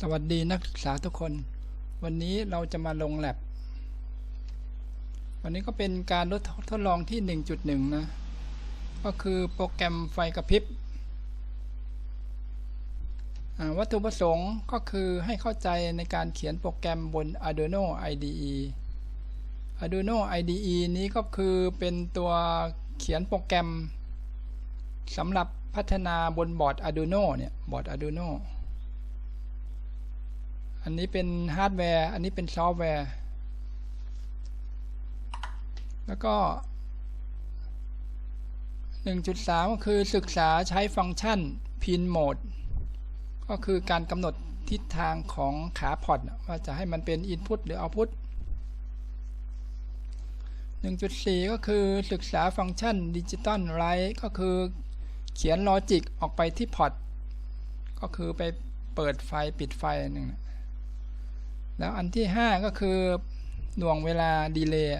สวัสดีนักศึกษาทุกคน วันนี้เราจะมาลงแลบวันนี้ก็เป็นการทดลองที่ 1.1 นะ ก็คือโปรแกรมไฟกระพริบวัตถุประสงค์ก็คือให้เข้าใจในการเขียนโปรแกรมบน Arduino IDE Arduino IDE นี้ก็คือเป็นตัวเขียนโปรแกรมสำหรับพัฒนาบนบอร์ด Arduino เนี่ยบอร์ด Arduino อันนี้เป็นฮาร์ดแวร์ อันนี้เป็นซอฟต์แวร์ แล้วก็ 1.3 ก็คือศึกษาใช้ฟังก์ชัน pin mode ก็คือการกำหนดทิศทางของขาพอร์ตว่าจะให้มันเป็น input หรือ output 1.4 ก็คือศึกษาฟังก์ชัน digital write ก็คือเขียนลอจิกออกไปที่พอร์ตก็คือไปเปิดไฟปิดไฟหนึ่งนะ แล้วอันที่ 5 ก็คือหน่วงเวลาดีเลย์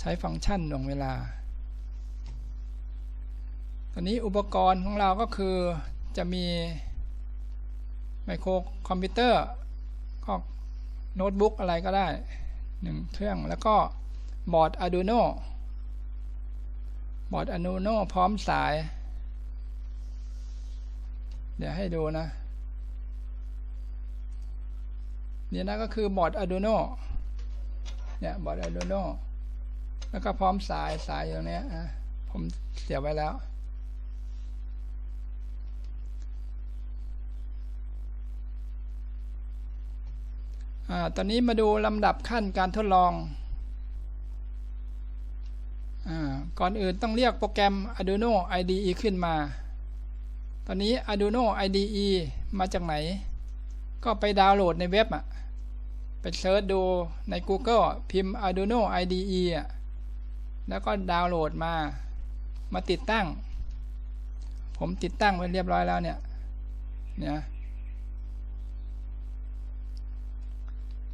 ใช้ฟังก์ชันหน่วงเวลาตอนนี้อุปกรณ์ของเราก็คือจะมีไมโครคอมพิวเตอร์ก็โน้ตบุ๊กอะไรก็ได้หนึ่งเครื่องแล้วก็บอร์ด Arduino บอร์ด Arduino พร้อมสาย เดี๋ยวให้ดูนะ เนี่ยนะก็คือบอร์ด Arduino เนี่ยบอร์ด Arduino แล้วก็พร้อมสายสายอย่างนี้อะผมเสียไว้แล้วอ่าตอนนี้มาดูลำดับขั้นการทดลองอ่าก่อนอื่นต้องเรียกโปรแกรม Arduino IDE ขึ้นมา ตอนนี้ Arduino IDE มาจากไหน ก็ไปดาวน์โหลดในเว็บอะไปเซิร์ชดูใน Google พิมพ์ Arduino IDE อะแล้วก็ดาวน์โหลดมา มาติดตั้ง ผมติดตั้งไว้เรียบร้อยแล้วเนี่ย เนี่ย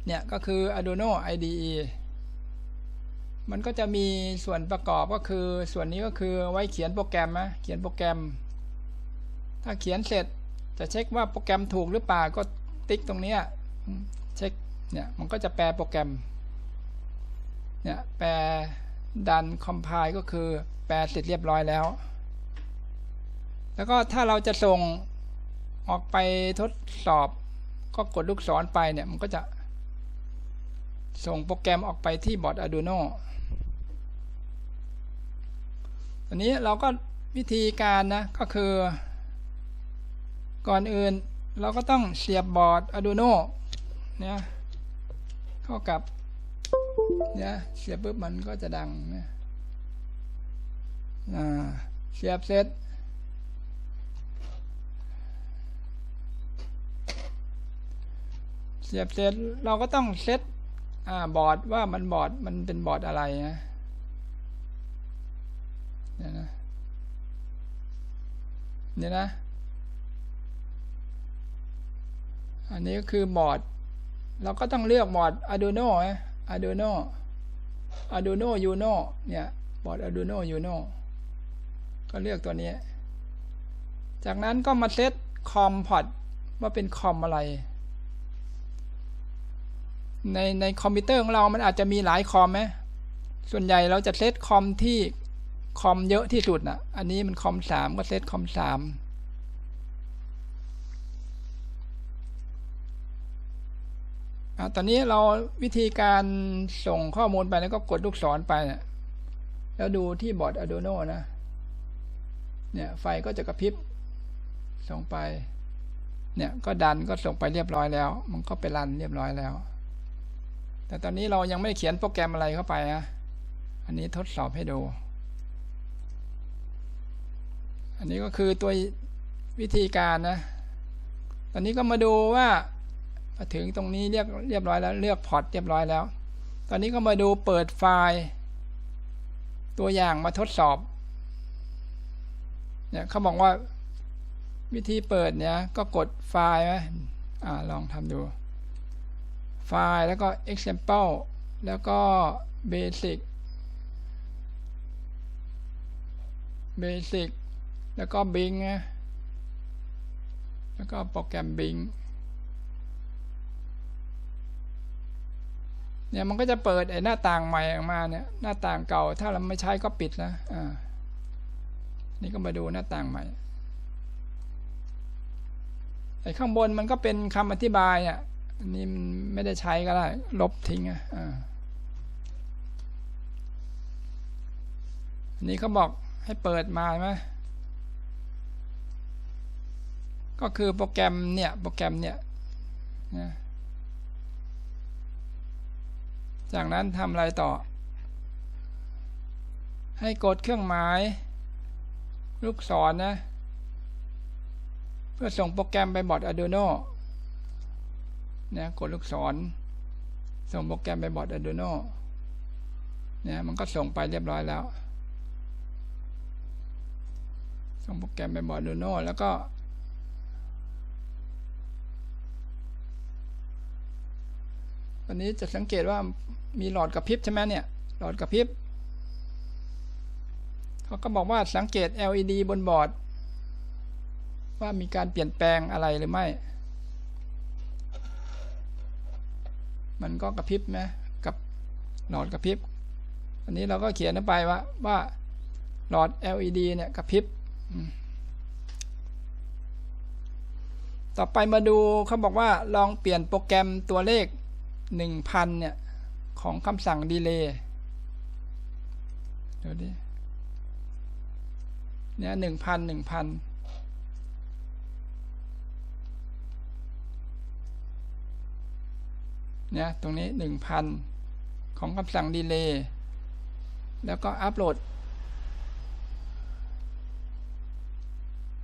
เนี่ยก็คือ Arduino IDE มันก็จะมีส่วนประกอบก็คือส่วนนี้ก็คือไว้เขียนโปรแกรมนะเขียนโปรแกรม ถ้าเขียนเสร็จจะเช็คว่าโปรแกรมถูกหรือเปล่าก็ ติ๊กตรงนี้เช็คเนี่ยมันก็จะแปลโปรแกรมเนี่ยแปลดันคอมไพล์ก็คือแปลเสร็จเรียบร้อยแล้ว แล้วก็ถ้าเราจะส่งออกไปทดสอบ ก็กดลูกศรไปเนี่ยมันก็จะ ส่งโปรแกรมออกไปที่บอร์ด Arduino อันนี้เราก็วิธีการนะก็คือ ก่อนอื่น เราก็ต้องเสียบบอร์ด Arduino เนี่ยเข้ากับเนี่ยเสียบปุ๊บมันก็จะดังเนี่ยเสียบเสร็จเสียบเสร็จเราก็ต้องเซตบอร์ดว่ามันบอร์ดมันเป็นบอร์ดอะไรนะเนี่ยนะเนี่ยนะ อันนี้ก็คือบอร์ด เราก็ต้องเลือกบอร์ด Arduino นะ Arduino Arduino Uno เนี่ย บอร์ด Arduino Uno ก็เลือกตัวนี้ จากนั้นก็มาเซตคอมพอร์ตว่าเป็นคอมอะไร ในในคอมพิวเตอร์ของเรา มันอาจจะมีหลายคอมไหมส่วนใหญ่เราจะเซตคอมที่คอมเยอะที่สุดนะอันนี้มันคอมสามก็เซตคอมสาม ตอนนี้เราวิธีการส่งข้อมูลไปแล้วก็กดลูกศรไปนะแล้วดูที่บอร์ด Arduino นะ เนี่ยไฟก็จะกระพริบ ส่งไป เนี่ยก็ดันก็ส่งไปเรียบร้อยแล้ว มันก็ไปรันเรียบร้อยแล้ว แต่ตอนนี้เรายังไม่เขียนโปรแกรมอะไรเข้าไปนะอันนี้ทดสอบให้ดู อันนี้ก็คือตัววิธีการนะ ตอนนี้ก็มาดูว่า ถึงตรงนี้เรียบเรียบร้อยแล้วเลือกพอร์ตเรียบร้อยแล้ว ตอนนี้ก็มาดูเปิดไฟล์ ตัวอย่างมาทดสอบเนี่ยเขาบอกว่าวิธีเปิดเนี่ยก็กดไฟล์ไหมอ่าลองทำดู ไฟล์แล้วก็ example แล้วก็ basic basic แล้วก็ bing นะแล้วก็โปรแกรม bing เนี่ยมันก็จะเปิดไอ้หน้าต่างใหม่ออกมาเนี่ยหน้าต่างเก่า ถ้าเราไม่ใช้ก็ปิดนะอ่านี่ก็มาดูหน้าต่างใหม่ไอ้ข้างบนมันก็เป็นคำอธิบายอะนนี้มันไม่ได้ใช้ก็ได้ ลบทิ้งอะอ่าอันนี้เขาบอกให้เปิดมาไหมก็คือโปรแกรมเนี่ย โปรแกรมเนี่ยนะ จากนั้นทำอะไรต่อ ให้กดเครื่องหมาย ลูกศรนนะ เพื่อส่งโปรแกรมไปบอร์ด Arduino นะกดลูกศร ส่งโปรแกรมไปบอร์ด Arduino เนี่ยมันก็ส่งไปเรียบร้อยแล้ว ส่งโปรแกรมไปบอร์ด Arduino แล้วก็ วันนี้จะสังเกตว่ามีหลอดกระพริบใช่ไหมเนี่ย หลอดกระพริบเขาก็บอกว่าสังเกต LED บนบอร์ด ว่ามีการเปลี่ยนแปลงอะไรหรือไม่ มันก็กระพริบไหมกับหลอดกระพริบ อันนี้เราก็เขียนไปว่าว่าหลอด LED เนี่ยกระพริบต่อไปมาดูเขาบอกว่าลองเปลี่ยนโปรแกรมตัวเลข หนึ่งพันเนี่ยของคำสั่งดีเลย์เดี๋ยวดิเนี่ยหนึ่งพันหนึ่งพันเนี่ยตรงนี้หนึ่งพันของคำสั่งดีเลย์แล้วก็อัปโหลด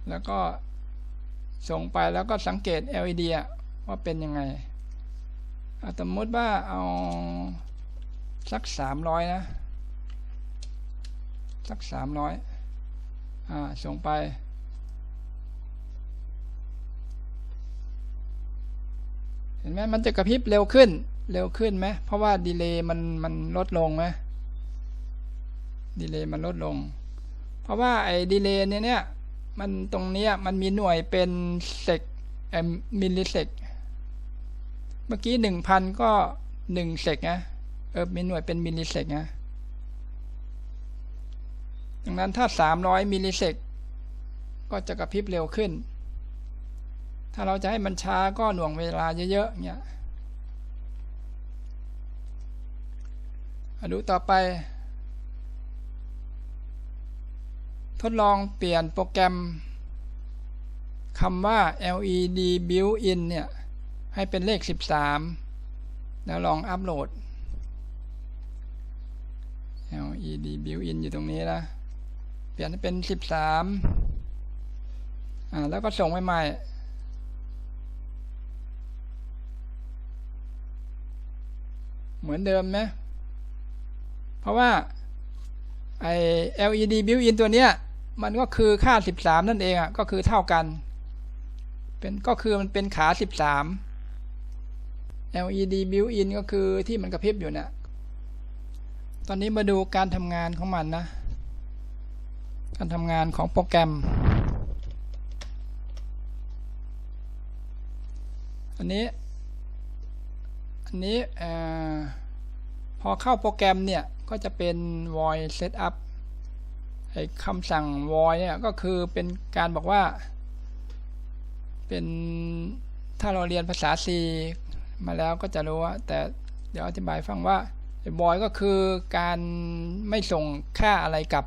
แล้วก็ส่งไปแล้วก็สังเกต LED ว่าเป็นยังไง สมมติว่าเอาสักสามร้อยนะ สักสามร้อยอ่า ส่งไป เห็นไหมมันจะกระพริบเร็วขึ้น เร็วขึ้นไหม เพราะว่าดีเลย์มันมันลดลงไหมดีเลย์มันลดลง เพราะว่าไอ้ดีเลย์เนี่ยเนี่ย มันตรงเนี้ยมันมีหน่วยเป็นเซกมิลลิเซก เมื่อกี้หนึ่งพันก็หนึ่งเซกนะเออมีหน่วยเป็นมิลลิเซกนะดังนั้นถ้าสามร้อยมิลลิเซกก็จะกระพริบเร็วขึ้น ถ้าเราจะให้มันช้าก็หน่วงเวลาเยอะๆเนี่ยดูต่อไป ทดลองเปลี่ยนโปรแกรมคำว่า LED built-in เนี่ย ให้เป็นเลข 13 แล้วลองอัปโหลด LED built-in อยู่ตรงนี้นะ เปลี่ยนให้เป็น 13 อ่า แล้วก็ส่งไปใหม่เหมือนเดิมไหมเพราะว่าไอ LED built-in ตัวเนี้ย มันก็คือค่า 13 นั่นเองอะ ก็คือเท่ากัน เป็นก็คือมันเป็นขา 13 LED built-in ก็คือที่มันกระพริบอยู่เนี่ยตอนนี้มาดูการทำงานของมันนะ การทำงานของโปรแกรม อันนี้ อันนี้พอเข้าโปรแกรมเนี่ย ก็จะเป็น void setup ไอ้คำสั่ง void เนี่ยก็คือเป็นการบอกว่า เป็นถ้าเราเรียนภาษา C มาแล้วก็จะรู้ว่าแต่เดี๋ยวอธิบายฟังว่า void ก็คือการไม่ส่งค่าอะไรกลับ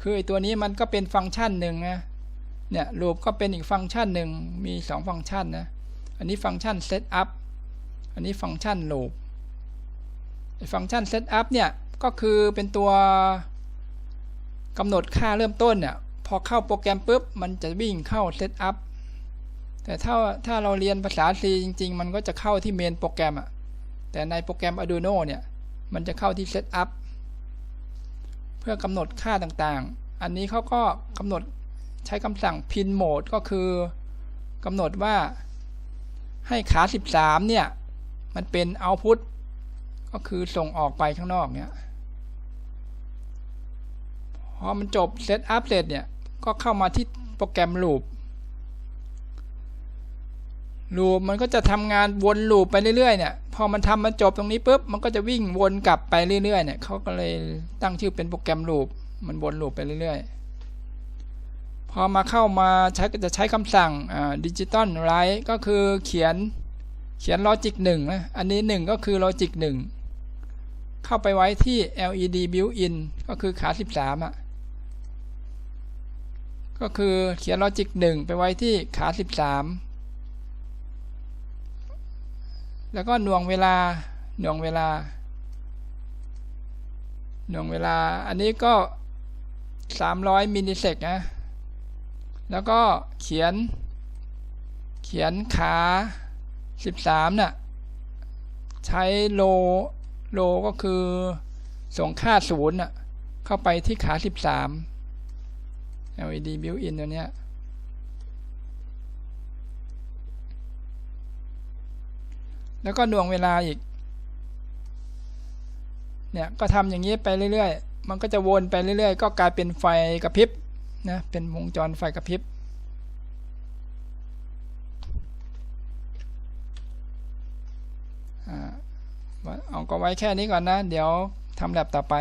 คือไอ้ตัวนี้มันก็เป็นฟังก์ชันหนึ่งนะเนี่ย loop ก็เป็นอีกฟังก์ชันหนึ่งมี 2 ฟังก์ชันนะอันนี้ฟังก์ชัน setup อันนี้ฟังก์ชัน loop ฟังก์ชัน setup เนี่ยก็คือเป็นตัวกำหนดค่าเริ่มต้นเนี่ยพอเข้าโปรแกรมปุ๊บ มันจะวิ่งเข้า setup แต่ถ้าถ้าเราเรียนภาษา C จริง ๆ มันก็จะเข้าที่เมนโปรแกรมอะแต่ในโปรแกรม Arduino เนี่ย มันจะเข้าที่ setup เพื่อกำหนดค่าต่างๆ อันนี้เขาก็กำหนดใช้คำสั่ง pin mode ก็คือกำหนดว่าให้ขา 13 เนี่ย มันเป็น output ก็คือส่งออกไปข้างนอกเนี่ย พอมันจบเซตอัพเสร็จเนี่ย ก็เข้ามาที่โปรแกรม loop ลูปมันก็จะทำงานวนลูปไปเรื่อยๆเนี่ยพอมันทำมันจบตรงนี้ปุ๊บมันก็จะวิ่งวนกลับไปเรื่อยๆเนี่ยเขาก็เลยตั้งชื่อเป็นโปรแกรมลูปมันวนลูปไปเรื่อยๆ พอมาเข้ามาใช้ก็จะใช้คำสั่งดิจิตอลไรก็คือเขียนเขียนลอจิกหนึ่งนะอันนี้หนึ่งก็คือลอจิกหนึ่งเข้าไปไว้ที่ LED built-in ก็คือขา 13 อะ ก็คือเขียนลอจิกหนึ่งไปไว้ที่ขา 13 แล้วก็หน่วงเวลาหน่วงเวลา หน่วงเวลา อันนี้ก็ 300มิลลิเซกนะ แล้วก็เขียน เขียนขา 13น่ะ ใช้โล โลก็คือส่งค่าศูนย์น่ะ เข้าไปที่ขา 13 LED built-in ตัวเนี้ย แล้วก็หน่วงเวลาอีก เนี่ยก็ทำอย่างนี้ไปเรื่อยๆ มันก็จะวนไปเรื่อยๆ ก็กลายเป็นไฟกระพริบนะเป็นวงจรไฟกระพริบอ่าเอาก็ไว้แค่นี้ก่อนนะ เดี๋ยวทำแลบต่อไป